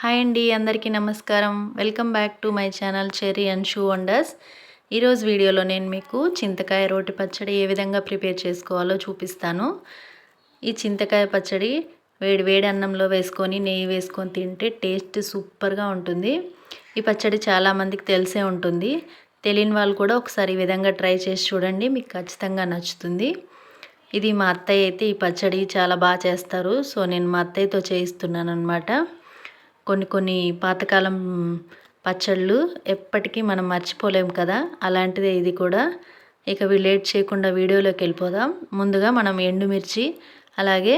Hi అండి అందరికీ నమస్కారం. Welcome back to my channel cherry and shoe wonders. ఈరోజు వీడియోలో నేను మీకు చింతకాయ రోటి పచ్చడి ఏ విధంగా ప్రిపేర్ చేసుకోవాలో చూపిస్తాను. ఈ చింతకాయ పచ్చడి వేడి వేడి అన్నంలో వేసుకొని నెయ్యి వేసుకొని తింటే టేస్ట్ సూపర్గా ఉంటుంది. ఈ పచ్చడి చాలామందికి తెలిసే ఉంటుంది. తెలియని వాళ్ళు కూడా ఒకసారి ఈ విధంగా ట్రై చేసి చూడండి మీకు ఖచ్చితంగా నచ్చుతుంది. ఇది మా అత్తయ్య అయితే ఈ పచ్చడి చాలా బాగా చేస్తారు. సో నేను మా అత్తయ్యతో చేయిస్తున్నాను అనమాట కొన్ని కొన్ని పాతకాలం పచ్చళ్ళు ఎప్పటికీ మనం మర్చిపోలేము కదా. అలాంటిదే ఇది కూడా. ఇక లేట్ చేయకుండా వీడియోలోకి వెళ్ళిపోదాం. ముందుగా మనం ఎండుమిర్చి అలాగే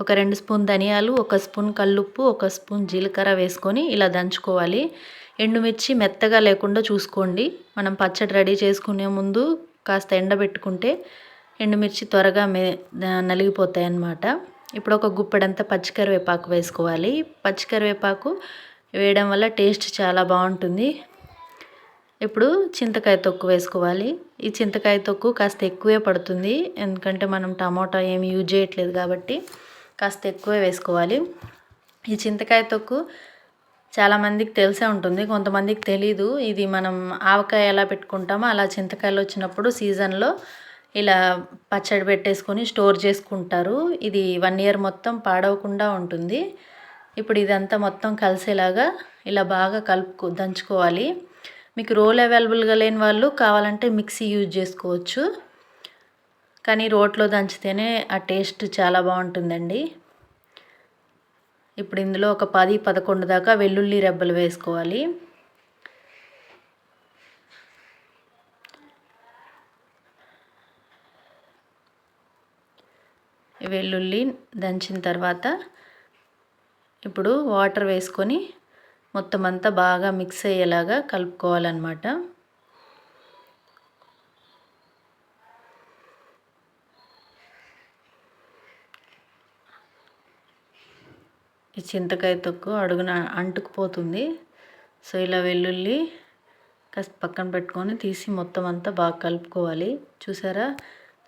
ఒక రెండు స్పూన్ ధనియాలు ఒక స్పూన్ కల్లుప్పు ఒక స్పూన్ జీలకర్ర వేసుకొని ఇలా దంచుకోవాలి. ఎండుమిర్చి మెత్తగా లేకుండా చూసుకోండి. మనం పచ్చడి రెడీ చేసుకునే ముందు కాస్త ఎండబెట్టుకుంటే ఎండుమిర్చి త్వరగా మే నలిగిపోతాయి అన్నమాట ఇప్పుడు ఒక గుప్పెడంతా పచ్చికరివేపాకు వేసుకోవాలి. పచ్చికరివేపాకు వేయడం వల్ల టేస్ట్ చాలా బాగుంటుంది. ఇప్పుడు చింతకాయ తొక్కు వేసుకోవాలి. ఈ చింతకాయ తొక్కు కాస్త ఎక్కువే పడుతుంది. ఎందుకంటే మనం టమాటా ఏమి యూజ్ చేయట్లేదు కాబట్టి కాస్త ఎక్కువే వేసుకోవాలి. ఈ చింతకాయ తొక్కు చాలామందికి తెలిసే ఉంటుంది. కొంతమందికి తెలీదు. ఇది మనం ఆవకాయ ఎలా పెట్టుకుంటామో అలా చింతకాయలు వచ్చినప్పుడు సీజన్లో ఇలా పచ్చడి పెట్టేసుకొని స్టోర్ చేసుకుంటారు. ఇది వన్ ఇయర్ మొత్తం పాడవకుండా ఉంటుంది. ఇప్పుడు ఇదంతా మొత్తం కలిసేలాగా ఇలా బాగా కలుపుకు దంచుకోవాలి. మీకు రోల్ అవైలబుల్గా లేని వాళ్ళు కావాలంటే మిక్సీ యూజ్ చేసుకోవచ్చు. కానీ రోట్లో దంచితేనే ఆ టేస్ట్ చాలా బాగుంటుందండి. ఇప్పుడు ఇందులో ఒక పది పదకొండు దాకా వెల్లుల్లి రెబ్బలు వేసుకోవాలి. వెల్లుల్లి దంచిన తర్వాత ఇప్పుడు వాటర్ వేసుకొని మొత్తం అంతా బాగా మిక్స్ అయ్యేలాగా కలుపుకోవాలన్నమాట. ఈ చింతకాయ తొక్కు అడుగున అంటుకుపోతుంది. సో ఇలా వెల్లుల్లి కాస్త పక్కన పెట్టుకొని తీసి మొత్తం అంతా బాగా కలుపుకోవాలి. చూసారా?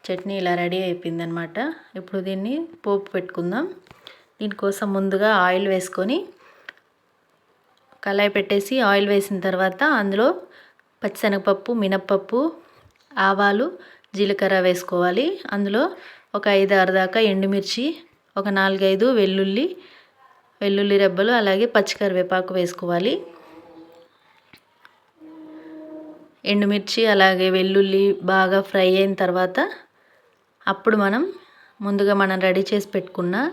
చట్నీ ఇలా రెడీ అయిపోయింది అనమాట ఇప్పుడు దీన్ని పోపు పెట్టుకుందాం. దీనికోసం ముందుగా ఆయిల్ వేసుకొని కళాయి పెట్టేసి ఆయిల్ వేసిన తర్వాత అందులో పచ్చిశనగపప్పు మినప్పప్పు ఆవాలు జీలకర్ర వేసుకోవాలి. అందులో ఒక ఐదు ఆరు దాకా ఎండుమిర్చి ఒక నాలుగైదు వెల్లుల్లి వెల్లుల్లి రెబ్బలు అలాగే పచ్చికరివేపాకు వేసుకోవాలి. ఎండుమిర్చి అలాగే వెల్లుల్లి బాగా ఫ్రై అయిన తర్వాత అప్పుడు మనం ముందుగా మనం రెడీ చేసి పెట్టుకున్న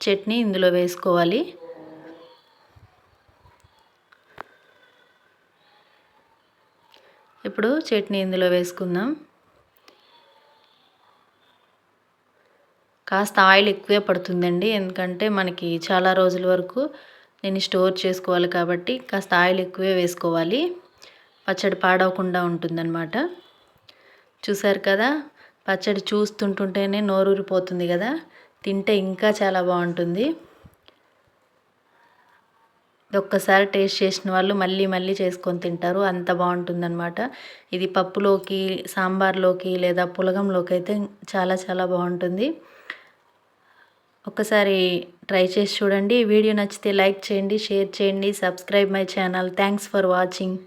చట్నీ ఇందులో వేసుకోవాలి. ఇప్పుడు చట్నీ ఇందులో వేసుకుందాం. కాస్త ఆయిల్ ఎక్కువే పడుతుందండి ఎందుకంటే మనకి చాలా రోజుల వరకు నేను స్టోర్ చేసుకోవాలి కాబట్టి కాస్త ఆయిల్ ఎక్కువే వేసుకోవాలి. పచ్చడి పాడవకుండా ఉంటుందన్నమాట. చూసారు కదా? పచ్చడి చూస్తుంటుంటేనే నోరూరిపోతుంది కదా. తింటే ఇంకా చాలా బాగుంటుంది. ఒక్కసారి టేస్ట్ చేసిన వాళ్ళు మళ్ళీ మళ్ళీ చేసుకొని తింటారు. అంత బాగుంటుందన్నమాట. ఇది పప్పులోకి సాంబార్లోకి లేదా పులగంలోకి అయితే చాలా చాలా బాగుంటుంది. ఒక్కసారి ట్రై చేసి చూడండి. వీడియో నచ్చితే లైక్ చేయండి షేర్ చేయండి subscribe my channel. Thanks for watching.